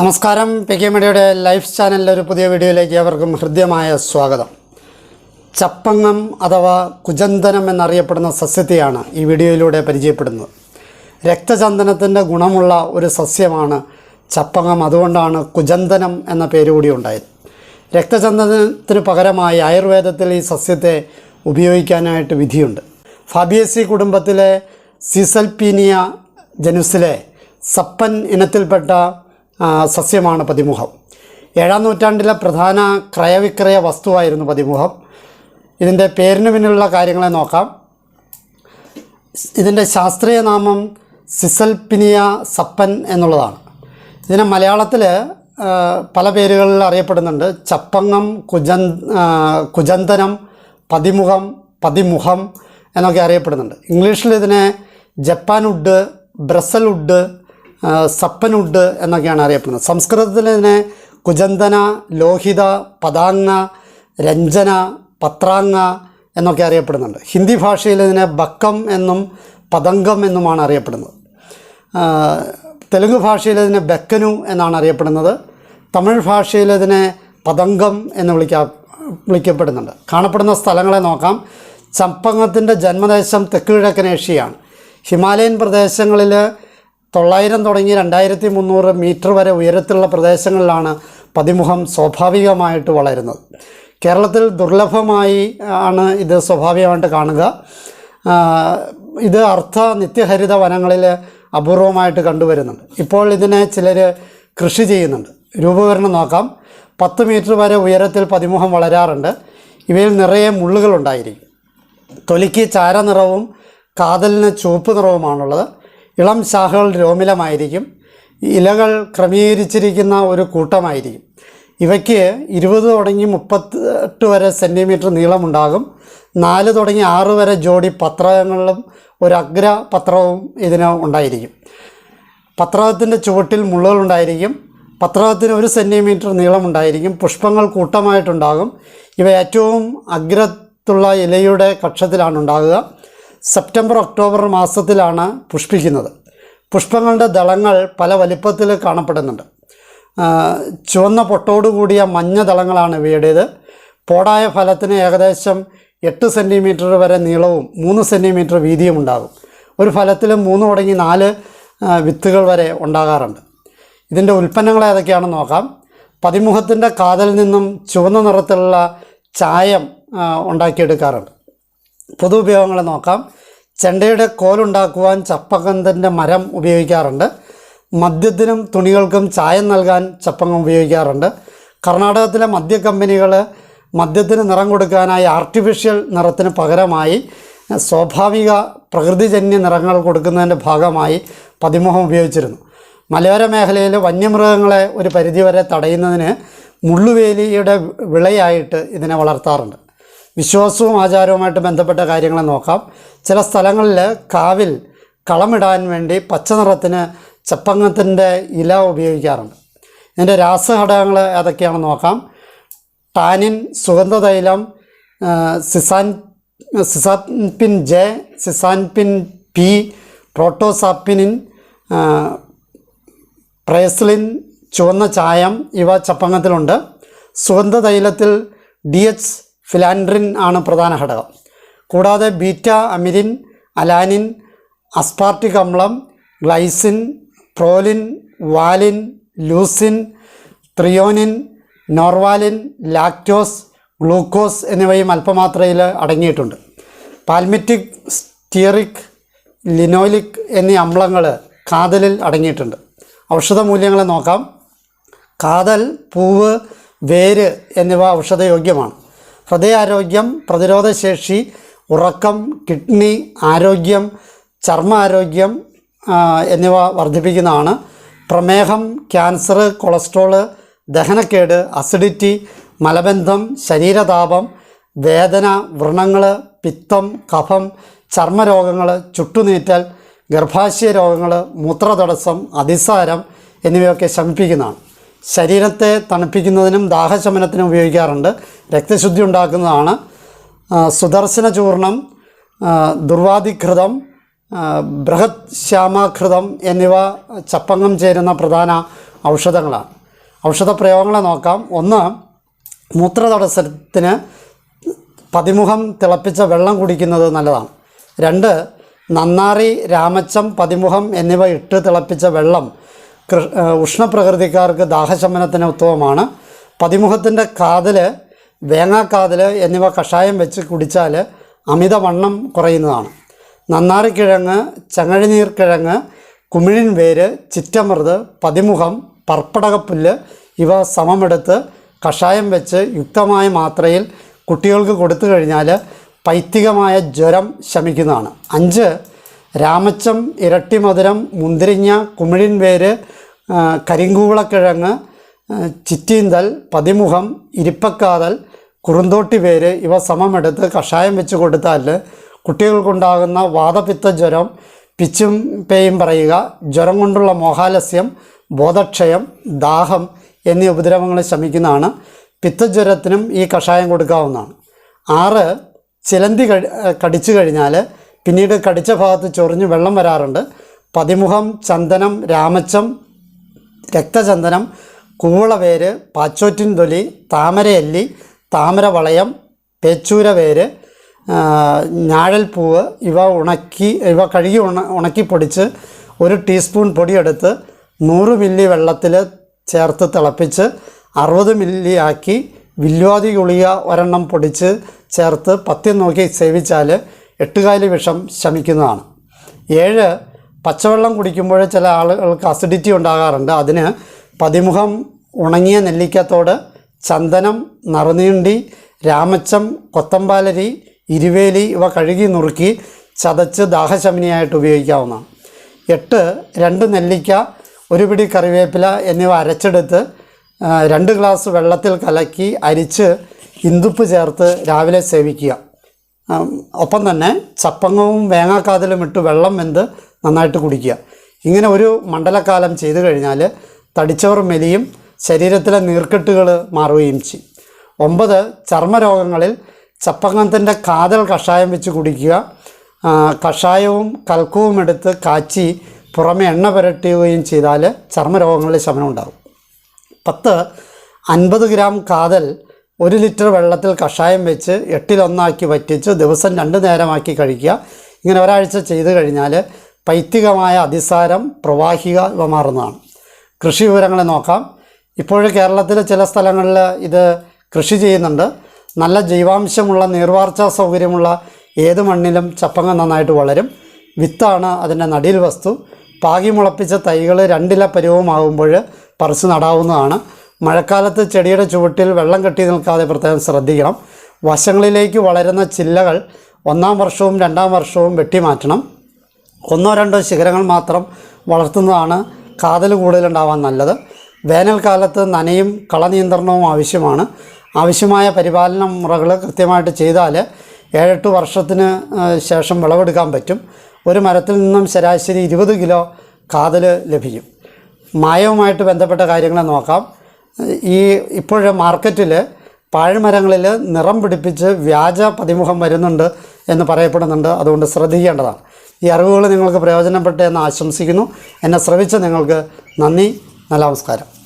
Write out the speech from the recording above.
നമസ്കാരം. P K മീഡിയയുടെ life ചാനലിലെ ഒരു പുതിയ വീഡിയോയിലേക്ക് അവർക്കും ഹൃദ്യമായ സ്വാഗതം. ചപ്പങ്ങം അഥവാ കുചന്ദനം എന്നറിയപ്പെടുന്ന സസ്യത്തെയാണ് ഈ വീഡിയോയിലൂടെ പരിചയപ്പെടുന്നത്. രക്തചന്ദനത്തിന്റെ ഗുണമുള്ള ഒരു സസ്യമാണ് ചപ്പങ്ങം. അതുകൊണ്ടാണ് കുചന്ദനം എന്ന പേര് കൂടി ഉണ്ടായത്. രക്തചന്ദനത്തിന് പകരമായി ആയുർവേദത്തിൽ ഈ സസ്യത്തെ ഉപയോഗിക്കാനായിട്ട് വിധിയുണ്ട്. ഫാബിയസി കുടുംബത്തിലെ സിസൽപീനിയ ജനുസിലെ സപ്പൻ ഇനത്തിൽപ്പെട്ട സസ്യമാണ് പതിമുഖം. ഏഴാം നൂറ്റാണ്ടിലെ പ്രധാന ക്രയവിക്രയ വസ്തുവായിരുന്നു പതിമുഖം. ഇതിന്റെ പേരിന് പിന്നിലുള്ള കാര്യങ്ങളെ നോക്കാം. ഇതിന്റെ ശാസ്ത്രീയ നാമം സിസൽപിനിയ സപ്പൻ എന്നുള്ളതാണ്. ഇതിനെ മലയാളത്തിൽ പല പേരുകളിൽ അറിയപ്പെടുന്നുണ്ട്. ചപ്പങ്ങം കുജൻ കുജന്തനം പതിമുഖം പതിമുഖം എന്നൊക്കെ അറിയപ്പെടുന്നുണ്ട്. ഇംഗ്ലീഷിൽ ഇതിനെ Japan wood Brazil wood wood എന്നൊക്കെയാണ് അറിയപ്പെടുന്നത്. സംസ്കൃതത്തിൽ ഇതിനെ കുജന്തന ലോഹിത പതാങ്ങ രഞ്ജന പത്രാങ്ങ എന്നൊക്കെ അറിയപ്പെടുന്നുണ്ട്. ഹിന്ദി ഭാഷയിൽ ഇതിനെ ബക്കം എന്നും പതംഗം എന്നുമാണ് അറിയപ്പെടുന്നത്. തെലുങ്ക് ഭാഷയിൽ ഇതിനെ ബക്കനു എന്നാണ് അറിയപ്പെടുന്നത്. തമിഴ് ഭാഷയിൽ ഇതിനെ പതംഗം എന്ന് വിളിക്കാ വിളിക്കപ്പെടുന്നുണ്ട്. കാണപ്പെടുന്ന സ്ഥലങ്ങളെ നോക്കാം. ചമ്പങ്ങത്തിന്റെ ജന്മദേശം തെക്ക് കിഴക്കൻ ഏഷ്യയാണ്. ഹിമാലയൻ പ്രദേശങ്ങളിൽ തൊള്ളായിരം തുടങ്ങി രണ്ടായിരത്തി മുന്നൂറ് മീറ്റർ വരെ ഉയരത്തിലുള്ള പ്രദേശങ്ങളിലാണ് പതിമുഖം സ്വാഭാവികമായിട്ട് വളരുന്നത്. കേരളത്തിൽ ദുർലഭമായി ആണ് ഇത് സ്വാഭാവികമായിട്ട് കാണുക. ഇത് അർത്ഥ നിത്യഹരിത വനങ്ങളിൽ അപൂർവമായിട്ട് കണ്ടുവരുന്നുണ്ട്. ഇപ്പോൾ ഇതിനെ ചിലർ കൃഷി ചെയ്യുന്നുണ്ട്. രൂപകരണം നോക്കാം. പത്ത് മീറ്റർ വരെ ഉയരത്തിൽ പതിമുഖം വളരാറുണ്ട്. ഇവയിൽ നിറയെ മുള്ളുകളുണ്ടായിരിക്കും. തൊലിക്ക് ചാരനിറവും കാതലിന് ചുവപ്പ് നിറവുമാണുള്ളത്. ഇളം ശാഖകൾ രോമിലമായിരിക്കും. ഇലകൾ ക്രമീകരിച്ചിരിക്കുന്ന ഒരു കൂട്ടമായിരിക്കും. ഇവയ്ക്ക് ഇരുപത് തുടങ്ങി മുപ്പത്തെട്ട് വരെ സെന്റിമീറ്റർ നീളമുണ്ടാകും. നാല് തുടങ്ങി ആറ് വരെ ജോഡി പത്രങ്ങളും ഒരു അഗ്ര പത്രവും ഇതിന് ഉണ്ടായിരിക്കും. പത്രകത്തിന്റെ ചുവട്ടിൽ മുള്ളുകളുണ്ടായിരിക്കും പത്രകത്തിന് ഒരു സെന്റിമീറ്റർ നീളമുണ്ടായിരിക്കും. പുഷ്പങ്ങൾ കൂട്ടമായിട്ടുണ്ടാകും. ഇവ ഏറ്റവും അഗ്രത്തുള്ള ഇലയുടെ കക്ഷത്തിലാണ് ഉണ്ടാകുക. സെപ്റ്റംബർ ഒക്ടോബർ മാസത്തിലാണ് പുഷ്പിക്കുന്നത്. പുഷ്പങ്ങളുടെ ദളങ്ങൾ പല വലിപ്പത്തിൽ കാണപ്പെടുന്നുണ്ട്. ചുവന്ന പൊട്ടോടുകൂടിയ മഞ്ഞ ദളങ്ങളാണ് ഇവയുടേത്. പോടായ ഫലത്തിന് ഏകദേശം എട്ട് സെന്റിമീറ്റർ വരെ നീളവും മൂന്ന് സെന്റിമീറ്റർ വീതിയും ഉണ്ടാകും. ഒരു ഫലത്തിൽ മൂന്ന് തുടങ്ങി നാല് വിത്തുകൾ വരെ ഉണ്ടാകാറുണ്ട്. ഇതിന്റെ ഉൽപ്പന്നങ്ങൾ ഏതൊക്കെയാണെന്ന് നോക്കാം. പതിമുഖത്തിന്റെ കാതലിൽ നിന്നും ചുവന്ന നിറത്തിലുള്ള ചായം ഉണ്ടാക്കിയെടുക്കാറുണ്ട്. പൊതു ഉപയോഗങ്ങൾ നോക്കാം. ചെണ്ടയുടെ കോലുണ്ടാക്കുവാൻ ചപ്പകന്തന്റെ മരം ഉപയോഗിക്കാറുണ്ട്. മദ്യത്തിനും തുണികൾക്കും ചായം നൽകാൻ ചപ്പങ്ങം ഉപയോഗിക്കാറുണ്ട്. കർണാടകത്തിലെ മദ്യ കമ്പനികൾ മദ്യത്തിന് നിറം കൊടുക്കാനായി ആർട്ടിഫിഷ്യൽ നിറത്തിന് പകരമായി സ്വാഭാവിക പ്രകൃതിജന്യ നിറങ്ങൾ കൊടുക്കുന്നതിന്റെ ഭാഗമായി പതിമുഖം ഉപയോഗിച്ചിരുന്നു. മലയോര മേഖലയിൽ വന്യമൃഗങ്ങളെ ഒരു പരിധിവരെ തടയുന്നതിന് മുള്ളുവേലിയുടെ വിളയായിട്ട് ഇതിനെ വളർത്താറുണ്ട്. വിശ്വാസവും ആചാരവുമായിട്ട് ബന്ധപ്പെട്ട കാര്യങ്ങൾ നോക്കാം. ചില സ്ഥലങ്ങളിൽ കാവിൽ കളമിടാൻ വേണ്ടി പച്ച നിറത്തിന് ചപ്പങ്ങത്തിന്റെ ഇല ഉപയോഗിക്കാറുണ്ട്. ഇതിന്റെ രാസഘടകങ്ങൾ ഏതൊക്കെയാണെന്ന് നോക്കാം. ടാനിൻ സുഗന്ധതൈലം സിസാൻ സിസാൻപിൻ ജെ സിസാൻപിൻ പി പ്രോട്ടോസാപ്പിനിൻ പ്രേസ്ലിൻ ചുവന്ന ചായം ഇവ ചപ്പങ്ങത്തിലുണ്ട് സുഗന്ധതൈലത്തിൽ ഡി എച്ച് ഫിലാൻഡ്രിൻ ആണ് പ്രധാന ഘടകം. കൂടാതെ beta amyrin alanine aspartic അമ്ലം glycine proline valine leucine threonine norvaline lactose glucose എന്നിവയും അല്പമാത്രയിൽ അടങ്ങിയിട്ടുണ്ട്. പാൽമിറ്റിക് സ്റ്റിയറിക് ലിനോലിക് എന്നീ അമ്ലങ്ങൾ കാതലിൽ അടങ്ങിയിട്ടുണ്ട്. ഔഷധ മൂല്യങ്ങളെ നോക്കാം. കാതൽ പൂവ് വേര് എന്നിവ ഔഷധയോഗ്യമാണ്. ഹൃദയാരോഗ്യം പ്രതിരോധശേഷി ഉറക്കം കിഡ്നി ആരോഗ്യം ചർമ്മ ആരോഗ്യം ആ, എന്നിവ വർദ്ധിപ്പിക്കുന്നതാണ്. പ്രമേഹം ക്യാൻസർ കൊളസ്ട്രോൾ ദഹനക്കേട് അസിഡിറ്റി മലബന്ധം ശരീരതാപം വേദന വ്രണങ്ങൾ പിത്തം കഫം ചർമ്മരോഗങ്ങൾ ചുട്ടുനീറ്റൽ ഗർഭാശയ രോഗങ്ങൾ മൂത്രതടസ്സം അതിസാരം എന്നിവയൊക്കെ ശമിപ്പിക്കുന്നതാണ്. ശരീരത്തെ തണുപ്പിക്കുന്നതിനും ദാഹശമനത്തിനും ഉപയോഗിക്കാറുണ്ട്. രക്തശുദ്ധി ഉണ്ടാക്കുന്നതാണ് സുദർശന ചൂർണം ആ, ബൃഹത് ശ്യാമാഘൃതം എന്നിവ ചപ്പങ്ങം ചേരുന്ന പ്രധാന ഔഷധങ്ങളാണ്. ഔഷധ പ്രയോഗങ്ങളെ നോക്കാം. ഒന്ന് മൂത്രതടസ്സത്തിന് പതിമുഖം തിളപ്പിച്ച വെള്ളം കുടിക്കുന്നത് നല്ലതാണ്. രണ്ട് നന്നാറി രാമച്ചം പതിമുഖം എന്നിവ ഇട്ട് തിളപ്പിച്ച വെള്ളം ഉഷ്ണപ്രകൃതിക്കാർക്ക് ദാഹശമനത്തിന് ഉത്തമമാണ്. പതിമുഖത്തിന്റെ കാതിൽ വേങ്ങാക്കാതിൽ എന്നിവ കഷായം വെച്ച് കുടിച്ചാൽ അമിതവണ്ണം കുറയുന്നതാണ്. നന്നാറിക്കിഴങ്ങ് ചങ്ങഴിനീർ കിഴങ്ങ് കുമിഴിൻ വേര് ചിറ്റമൃത് പതിമുഖം പർപ്പടകപ്പുല്ല് ഇവ സമമെടുത്ത് കഷായം വെച്ച് യുക്തമായ മാത്രയിൽ കുട്ടികൾക്ക് കൊടുത്തു കഴിഞ്ഞാൽ പൈത്തികമായ ജ്വരം ശമിക്കുന്നതാണ്. അഞ്ച് രാമച്ചം ഇരട്ടിമധുരം മുന്തിരിങ്ങ കുമിഴിൻ വേര് കരിങ്കൂവളക്കിഴങ്ങ് ചിറ്റീന്തൽ പതിമുഖം ഇരിപ്പക്കാതൽ കുറുന്തോട്ടി വേര് ഇവ സമമെടുത്ത് കഷായം വെച്ച് കൊടുത്താൽ കുട്ടികൾക്കുണ്ടാകുന്ന വാതപിത്ത ജ്വരം പിച്ചും പേയും പറയുക ജ്വരം കൊണ്ടുള്ള മോഹാലസ്യം ബോധക്ഷയം ദാഹം എന്നീ ഉപദ്രവങ്ങൾ ശമിക്കുന്നതാണ്. പിത്തജ്വരത്തിനും ഈ കഷായം കൊടുക്കാവുന്നതാണ്. ആറ് ചിലന്തി കഴി കടിച്ചു കഴിഞ്ഞാൽ പിന്നീട് കടിച്ച ഭാഗത്ത് ചൊറിഞ്ഞ് വെള്ളം വരാറുണ്ട്. പതിമുഖം ചന്ദനം രാമച്ചം രക്തചന്ദനം കൂവളവേര് പാച്ചോറ്റിൻ തൊലി താമരയല്ലി താമര വളയം പേച്ചൂര വേര് ആ, ഞാഴൽപ്പൂവ് ഇവ ഉണക്കി ഇവ കഴുകി ഉണ ഉണക്കി പൊടിച്ച് ഒരു ടീസ്പൂൺ പൊടിയെടുത്ത് നൂറ് മില്ലി വെള്ളത്തിൽ ചേർത്ത് തിളപ്പിച്ച് അറുപത് മില്ലി ആക്കി വില്വാതി ഗുളിക ഒരെണ്ണം പൊടിച്ച് ചേർത്ത് പത്യം നോക്കി സേവിച്ചാൽ എട്ടുകാലി വിഷം ശമിക്കുന്നതാണ്. ഏഴ് പച്ചവെള്ളം കുടിക്കുമ്പോൾ ചില ആളുകൾക്ക് അസിഡിറ്റി ഉണ്ടാകാറുണ്ട്. അതിന് പതിമുഖം ഉണങ്ങിയ നെല്ലിക്കത്തോട് ചന്ദനം നറുനീണ്ടി രാമച്ചം കൊത്തമ്പാലരി ഇരുവേലി ഇവ കഴുകി നുറുക്കി ചതച്ച് ദാഹശമനിയായിട്ട് ഉപയോഗിക്കാവുന്നതാണ്. എട്ട് രണ്ട് നെല്ലിക്ക ഒരു പിടി കറിവേപ്പില എന്നിവ അരച്ചെടുത്ത് രണ്ട് ഗ്ലാസ് വെള്ളത്തിൽ കലക്കി അരിച്ച് ഇന്ദുപ്പ് ചേർത്ത് രാവിലെ സേവിക്കുക. ഒപ്പം തന്നെ ചപ്പങ്ങവും വേങ്ങാക്കാതിലും ഇട്ട് വെള്ളം വെന്ത് നന്നായിട്ട് കുടിക്കുക. ഇങ്ങനെ ഒരു മണ്ഡലക്കാലം ചെയ്തു കഴിഞ്ഞാൽ തടിച്ചവർ മെലിയും ശരീരത്തിലെ നീർക്കെട്ടുകൾ മാറുകയും ചെയ്യും. ഒമ്പത് ചർമ്മരോഗങ്ങളിൽ ചപ്പങ്ങത്തിന്റെ കാതൽ കഷായം വെച്ച് കുടിക്കുക. കഷായവും കൽക്കവും എടുത്ത് കാച്ചി പുറമെ എണ്ണ പുരട്ടുകയും ചെയ്താൽ ചർമ്മരോഗങ്ങളിൽ ശമനം ഉണ്ടാകും. പത്ത് അൻപത് ഗ്രാം കാതൽ ഒരു ലിറ്റർ വെള്ളത്തിൽ കഷായം വെച്ച് എട്ടിലൊന്നാക്കി വറ്റിച്ച് ദിവസം രണ്ട് നേരമാക്കി കഴിക്കുക. ഇങ്ങനെ ഒരാഴ്ച ചെയ്തു കഴിഞ്ഞാൽ പൈത്തികമായ അതിസാരം പ്രവാഹിക ഇവ മാറുന്നതാണ്. കൃഷി വിവരങ്ങളെ നോക്കാം. ഇപ്പോൾ കേരളത്തിലെ ചില സ്ഥലങ്ങളിൽ ഇത് കൃഷി ചെയ്യുന്നുണ്ട്. നല്ല ജൈവാംശമുള്ള നീർവാർച്ച സൗകര്യമുള്ള ഏത് മണ്ണിലും ചപ്പങ്ങ നന്നായിട്ട് വളരും. വിത്താണ് അതിന്റെ നടിയിൽ വസ്തു. പാകി മുളപ്പിച്ച തൈകൾ രണ്ടില പരുവമാകുമ്പോൾ പറിച്ച് നടാവുന്നതാണ്. മഴക്കാലത്ത് ചെടിയുടെ ചുവട്ടിൽ വെള്ളം കെട്ടി നിൽക്കാതെ പ്രത്യേകം ശ്രദ്ധിക്കണം. വശങ്ങളിലേക്ക് വളരുന്ന ചില്ലകൾ ഒന്നാം വർഷവും രണ്ടാം വർഷവും വെട്ടിമാറ്റണം. ഒന്നോ രണ്ടോ ശിഖരങ്ങൾ മാത്രം വളർത്തുന്നതാണ് കാതൽ കൂടുതലുണ്ടാവാൻ നല്ലത്. വേനൽക്കാലത്ത് നനയും കളനിയന്ത്രണവും ആവശ്യമാണ്. ആവശ്യമായ പരിപാലന മുറകൾ കൃത്യമായിട്ട് ചെയ്താൽ ഏഴെട്ട് വർഷത്തിന് ശേഷം വിളവെടുക്കാൻ പറ്റും. ഒരു മരത്തിൽ നിന്നും ശരാശരി ഇരുപത് കിലോ കാതൽ ലഭിക്കും. മായവുമായിട്ട് ബന്ധപ്പെട്ട കാര്യങ്ങളെ നോക്കാം. ഈ ഇപ്പോഴ് മാർക്കറ്റിൽ പാഴ്മരങ്ങളിൽ നിറം പിടിപ്പിച്ച് വ്യാജ പതിമുഖം വരുന്നുണ്ട് എന്ന് പറയപ്പെടുന്നുണ്ട്. അതുകൊണ്ട് ശ്രദ്ധിക്കേണ്ടതാണ്. ഈ അറിവുകൾ നിങ്ങൾക്ക് പ്രയോജനപ്പെട്ടെന്ന് ആശംസിക്കുന്നു. എന്നെ ശ്രവിച്ച നിങ്ങൾക്ക് നന്ദി. നമസ്കാരം.